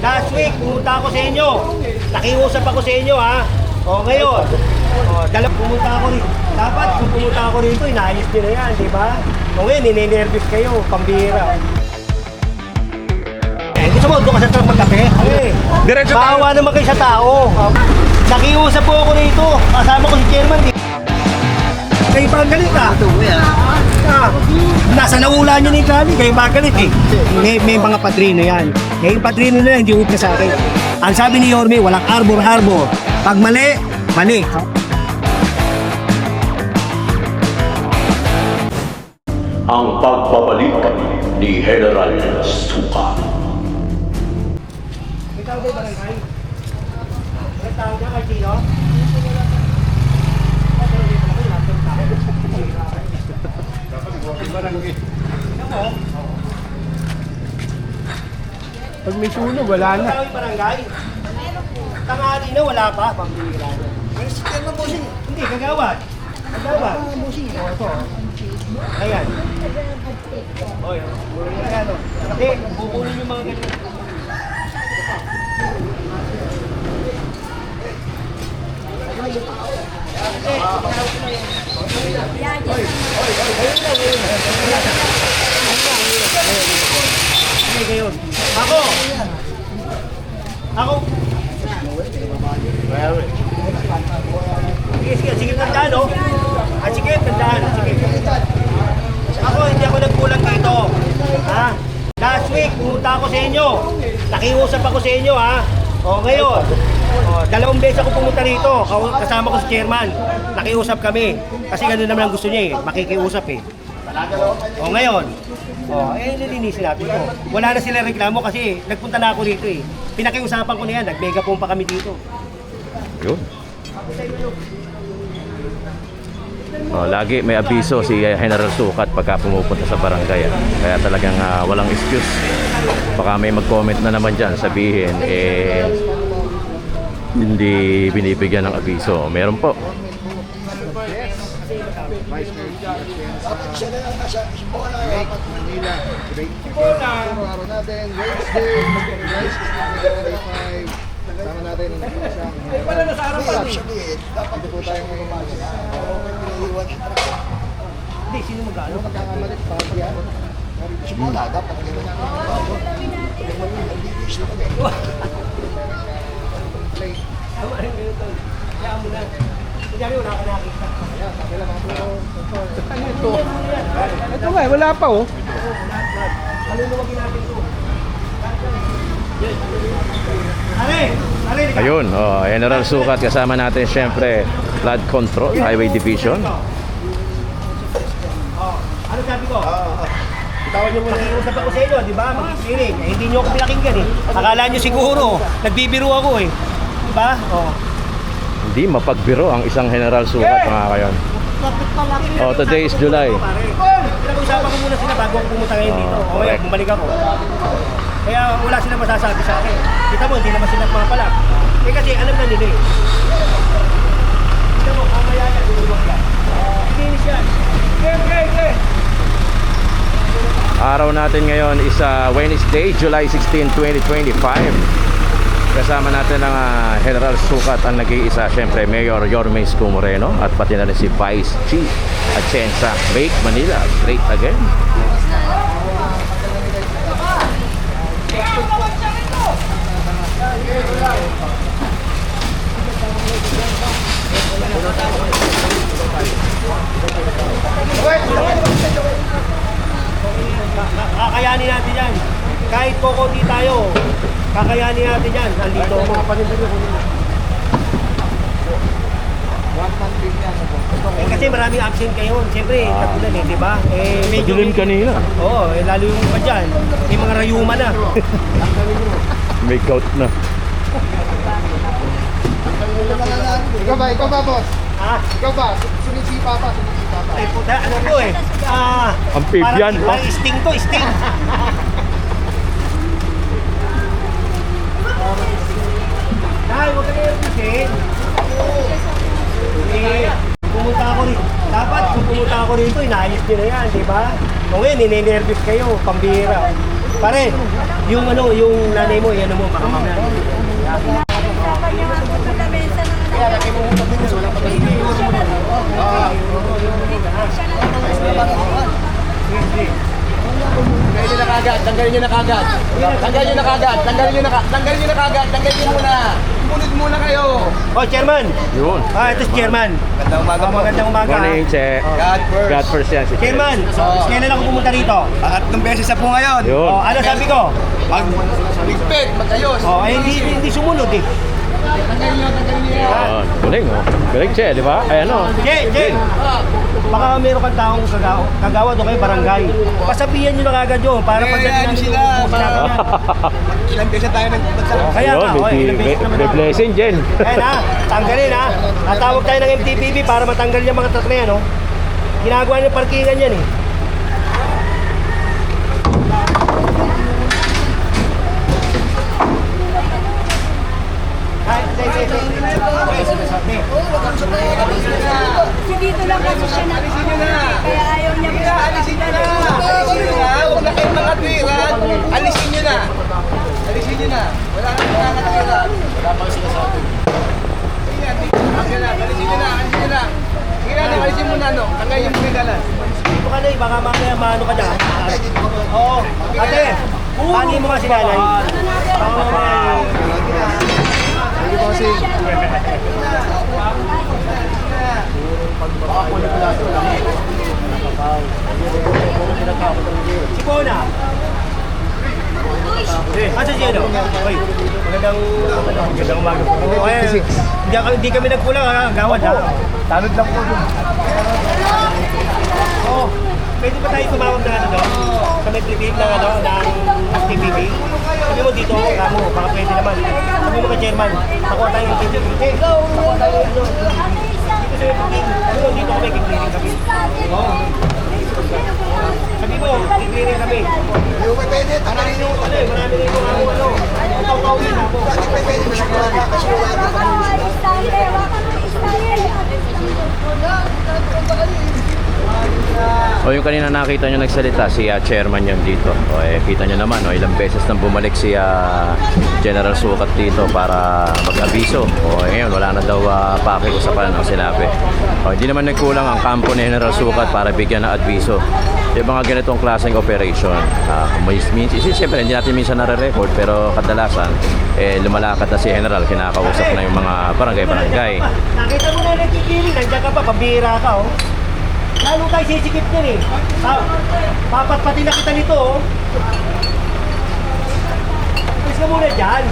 Last week, pumunta ako sa inyo. Nakiusap ako sa inyo, ha? O, ngayon. O, dalaw pumunta ako rito. Dapat, kung pumunta ako rito, inaayos nyo na yan, di ba? O ngayon, ninenervous kayo, pambira. Eh, gusto mo, doon ka sa truck magkape? Eh, Diretso tayo. Bawa naman kayo sa tao. Nakiusap po ako rito. Kasama ko si chairman. Di. Kayo pa ang galit ah. Ah, nasa naula niya ni Kali, kayo ba galit eh. May, may mga padrino yan. May padrino na yan, hindi upna sa akin. Ang sabi ni Yorme, walang arbor-arbor. Pag mali, mali. ang pagbabalik ni General Suka. Ikaw ba barangay? Nagtawag ka kay Tino? Pag may sunog, wala na. Yung barangay? Tanghali na, wala pa. Pambira. Hindi, kagawad. Kagawad. O, ito. Ayan. Oy, ayan o. Hindi, kukunin yung mga ganyan. Hindi kayo. Ako! Ako! Sige, sige, sige, oh. Ah, sige, tandaan. Ako, hindi ako nagkulang dito. Ha? Last week, pumunta ako sa inyo. Nakiusap ako sa inyo, ha? O, ngayon. O, dalawang beses ako pumunta rito. Kasama ko si chairman. Nakiusap kami. Kasi gano'n naman ang gusto niya, eh. Makikiusap, eh. O, ngayon. O, eh, nilinisin natin to. Wala na sila reklamo kasi nagpunta na ako dito, eh. Pinakiusapan ko na yan. Nag-megaphone pa kami dito. Yun. Oh, lagi may abiso si General Sukat pagka pumupunta sa barangay. ah. Kaya talagang ah, walang excuse. Baka may mag-comment na naman dyan, sabihin, eh, hindi binibigyan ng abiso. Meron po. Manila. Great araw natin. Wednesday. Wednesday. Sama natin ang isa. Ay, pala na sa araw pa Dapat po tayo ngayon. Hindi, sino mag-ano? Magkakamalit pa yan. Simula, dapat ganun ang Tama rin tol. Kaya mo na. Kunyari wala ka nakita. Ano ito? Ito nga, wala pa oh. Palunuwagin natin ito. Are! ikaw. Ayun, oh, General Sukat kasama natin syempre Flood Control, Highway Division. Oh, ano sabi ko? Tawag niyo muna yung usap ako sa inyo, di ba? Mag-hearing. Eh, hindi niyo ako pinakinggan eh. Akala niyo siguro, nagbibiro ako eh. Di ba? Oh. Hindi mapagbiro ang isang General Sukat mga kayon. Oh, today is July. Pinag-usapan ko muna sila bago ako pumunta ngayon dito. O ngayon, correct. bumalik ako. Kaya wala silang masasabi sa akin. Kita mo, hindi naman sila pumapalag. Eh kasi alam na nila eh. Kita mo, kamaya yan, luluwag yan. Linis yan. Okay, okay, okay. Araw natin ngayon is uh, Wednesday, July 16, 2025. Kasama natin ang uh, General Sukat ang nag-iisa, syempre Mayor Yorme Isko Moreno at pati na rin si Vice Chief Atienza Make Manila Great Again. Ka- Kakayanin natin yan. Kahit po konti tayo, kakayanin natin yan. Nandito ako. Eh, kasi maraming absent kayo. Siyempre, katulad eh, di ba? Eh, medyo... Dilim kanina. Oo, eh, lalo yung iba dyan. May mga rayuma na. May gout na. Ikaw ba? Ikaw ba, boss? ah, Ikaw ba? Sumisipa pa, sumisipa pa. eh, puta, ano to eh? Ah, Amphibian, parang, ha? parang sting to, sting. Dahil, huwag ka na yung pusin. Eh, pumunta ako rito. Dapat, ako nyo na yan, di ba? O ngayon, ninenervous kayo, pambira. Pare, yung ano, yung nanay mo, yan mo, baka mamaya. Kanya nga po sa lamesa ng anak. Tanggalin nyo na kagad, tanggalin nyo na kagad. Tanggalin nyo na kagad, tanggalin nyo na kagad, tanggalin nyo na kagad, tanggalin nyo muna. Muna kayo. Oh, chairman! Yun. Ah, ito si chairman. Magandang umaga Oh, po. magandang umaga. Morning, Che. God first. God first yan si Che. Chairman, kailan ako pumunta rito? At ng beses na po ngayon. Yun. Oh, ano sabi ko? Mag ligpit, magayos. Oh, hindi, hindi sumunod eh. Yun. Galing, oh. Galing, Che, di ba? Ay, ano? Che, Che! Baka meron kang taong kagawa, kagawa doon kayo barangay. Pasabihan nyo na kagad yun para Eh, pagdating ano namin sila, yung para-. Ilang beses tayo nagpunta. Kaya Yun, nga, oh, may, ilang may, beses naman may ako. blessing, Jen. Ayan ha, tanggalin ha. Tatawag tayo ng MTPB para matanggal yung mga truck na yan, oh. Ginagawa niyo parkingan yan eh. Ay, hindi, hindi, hindi. Kasi dito lang kasi siya na. Kaya ayaw niya po. Alisin nyo na. Alisin nyo na. Huwag na kayong mga twiran. Alisin nyo na. Alisin nyo na. Wala na mga. Wala pang sinasabi. Ayan, ayan na. Alisin nyo na. Alisin nyo na. Sige na, alisin mo na, no. Tanggalin yung pinagalan. Dito ka na eh, baka mamaya maano ka dyan. Oo. Ate, pagi mo nga si nanay. Baka eh. Si Bona. Asa si ano? Oy, magandang magandang umaga. Oo, eh, hindi, ako- hindi kami nagkulang ha, gawad ha. Tanod lang po. Oo. Pwede ba tayo tumawag na ano doon? Sa may prepaid ng ano, ng TPP? Sabi mo dito, kamo, baka pwede naman. Sabi mo ka chairman, nakuha tayo ng TPP. Eh, nakuha tayo ng ano. Dito sa may. Sabi mo dito kami, kikliring kami. Oo. Sabi mo, kikliring kami. Yung pwede, tanggalin nyo. Ano eh, marami rin yung ano, ano. Utaw-tawin ako. Pwede, O yung kanina nakita nyo nagsalita, si ah, chairman yun dito. O eh, kita nyo naman, o, ilang beses nang bumalik si ah, General Sukat dito para mag-abiso. O eh, wala na daw uh, pakiusapan ang sinabi. O hindi naman nagkulang ang kampo ni General Sukat para bigyan ng adviso. Yung mga ganitong klaseng operation, uh, minsan, siyempre hindi natin minsan nare-record pero kadalasan, eh, lumalakad na si General, kinakausap na yung mga barangay-barangay. Nakita mo na yung nagkikili, nandiyan ka pa, pabira ka oh. Lalo tayo sisikip niyan eh. Pa papatpati na kita nito oh. Alis ka muna dyan.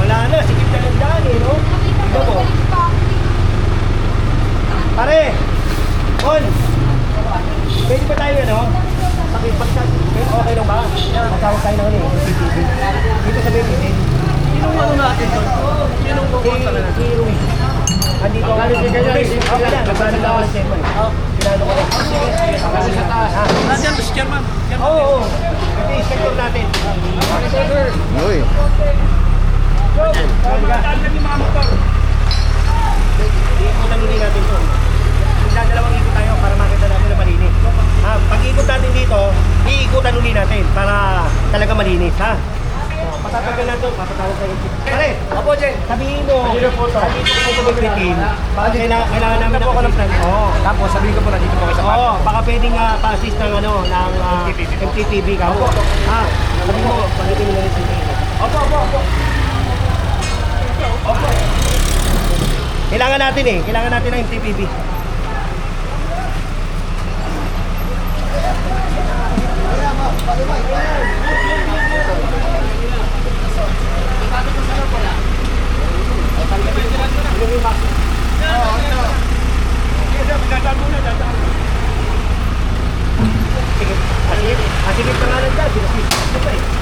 Wala na, sikip na ng daan eh, no? Tignan mo. Pare! On! Pwede ba tayo ano? Pakipagchat. Okay lang ba? Matawag tayo ng ano eh. CCTV. Dito sa baby. Sinong ano natin doon? Sinong kukunta na natin? Si Rui. Andito ako. Okay lang. Nagbalag ako ng chairman. Sinano ko. Kasi sa taas. Nandiyan ba si chairman? Oo, oo. Ito inspector natin. Uy. Iikutan uli natin to. Magdadalawang ikot tayo para makita natin na malinis. Ha, pag ikot natin dito, iikutan uli natin para talaga malinis, ha? Patatagal na ito, papatawag tayo. Pare, Apo, Jen. sabihin mo, sabihin mo sa magritin, kailangan, kailangan namin ng ako ng plan. Oo. Tapos, sabihin ko po na dito po kayo sa Oo, baka pwedeng uh, pa-assist ng ano, ng uh, MTTV ka mo. Ha, sabihin mo, palitin mo na rin sa Opo, opo, opo. Opo. Kailangan natin eh, kailangan natin ng Yung iba. Oo, ito. Ito, dadaan muna, dadaan. Sige, asigit pangalan dyan. Sige, sige.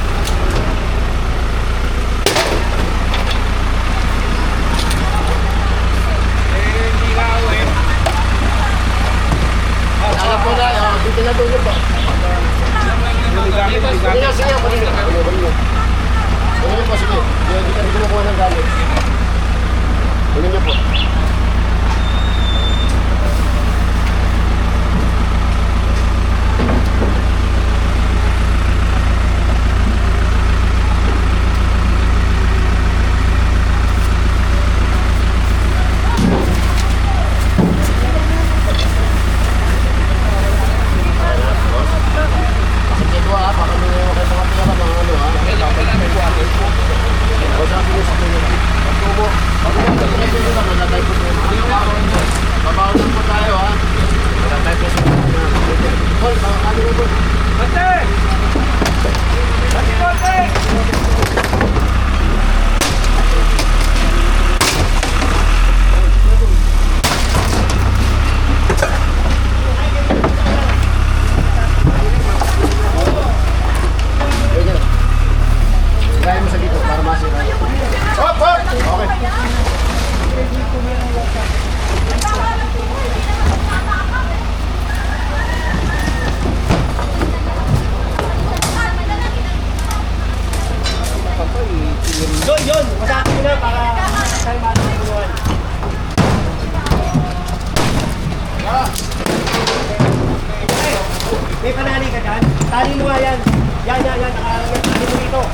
Dito.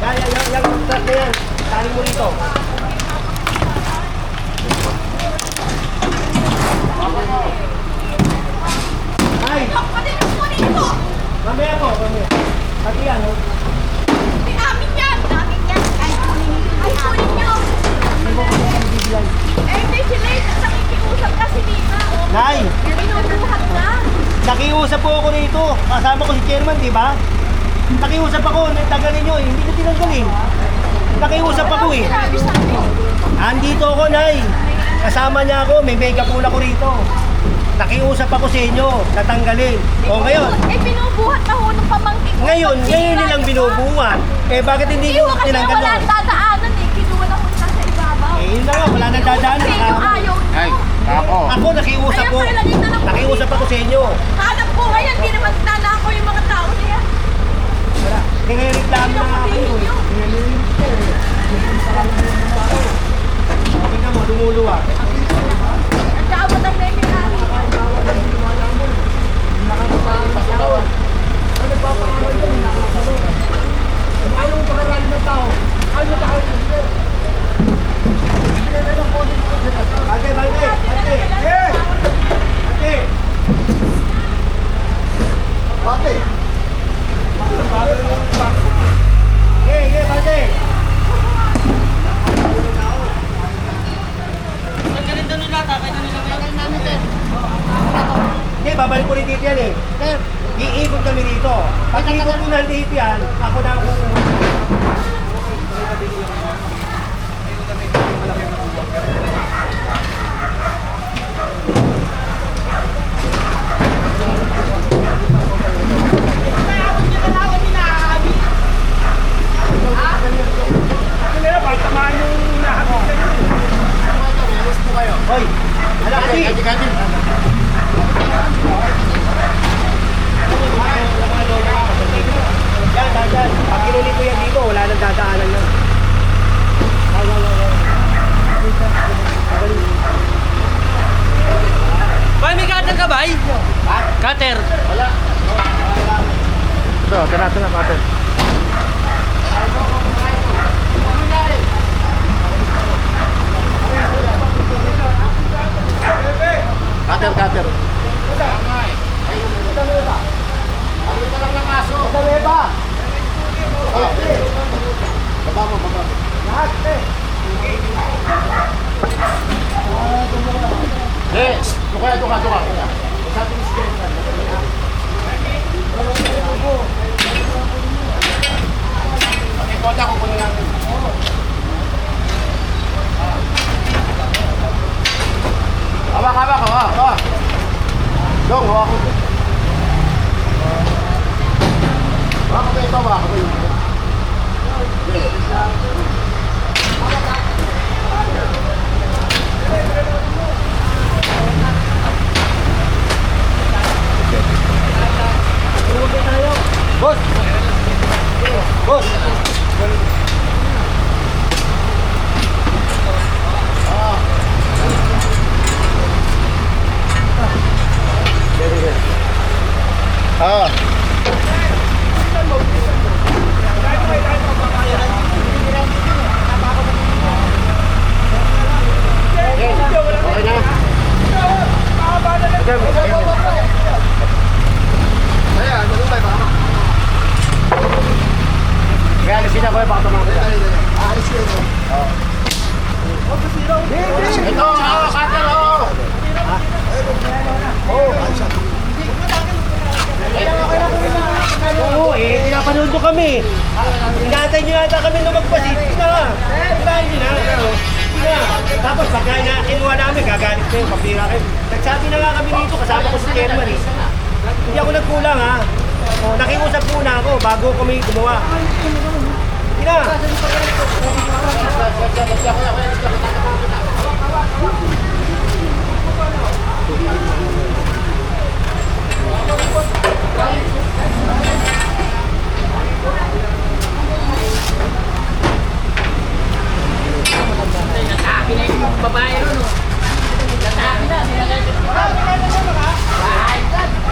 Yan, yan, yan. Yan, start na yan. Tali mo dito. Ay! Mamaya po, mamaya. Pati yan, oh. Nay! Nakiusap po ako rito. Kasama ko si chairman, di ba? Nakiusap ako, nagtagalin nyo eh. Hindi ko tinanggalin. Nakiusap ako eh. Andito ako, Nay. Kasama niya ako, may mega pool ako rito. Nakiusap ako sa inyo, natanggalin. O ngayon, Eh, binubuhat na ho ng pamangkin ko. ngayon, ngayon nilang binubuhat. Eh bakit hindi ko ho kasi tinanggal wala nun? dadaanan eh. Kinuha na ho sa ibabaw. Eh yun na nga, wala nang dadaan. Kasi yung Naka- ayaw nyo. Ako. Ako nakiusap Kaya ko. pala dito na po. Nakiusap ako sa inyo. Hanap ko ngayon, hindi naman nanako yung mga tao niya. Wala. Kaya-reklamo na nga ako. Sabihin nyo. Sabi nga mo, lumuluwa. Nagkaabot ang meme namin. Bante, bante, bante. Eh! Bante! Bante! Eh, eh, bante! Hindi, babalik ko rin dito yan eh. Iikot kami dito. Pag ikot ko na dito yan, ako na ang kukuha. Hoy! Alam kasi! Yan, yan, yan. Pag kinuli ko yan dito, wala nang dadaanan na. Yan, yan, yan, yan. Bay, may cutter ka, bay? Ito, tara, tara, pate. Cutter, cutter. Madali ba? Baba mo, baba mo. Eh. Yes! Doon kaya, doon ka, doon ka. kuya. Sa ating screen ka. Okay, konta ko kunin natin. Hawak, hawak, hawak, hawak. Dong, hawak ko. Hawak ko ito, hawak ko ito. Boss! Boss! Ah. Okay na. Ayan, ano ba ba? Alisin ako eh, baka tumama ka. Aalis yun. oh. Ito, oh, cutter, oh. Oo, eh, pinapanood ko kami. Inatay niyo yata kami na magpasit. Sige na. Ibahin niyo na. Na. Tapos pagka na kinuha namin, gagalit kayo, papira kayo. Nagsabi na nga kami dito, kasama ko si Chairman eh. Hindi ako nagkulang ha. O, nakiusap muna ako bago kami gumawa babae ron, no? Oh. Lataki na, nilagay ko. Bahay, dad!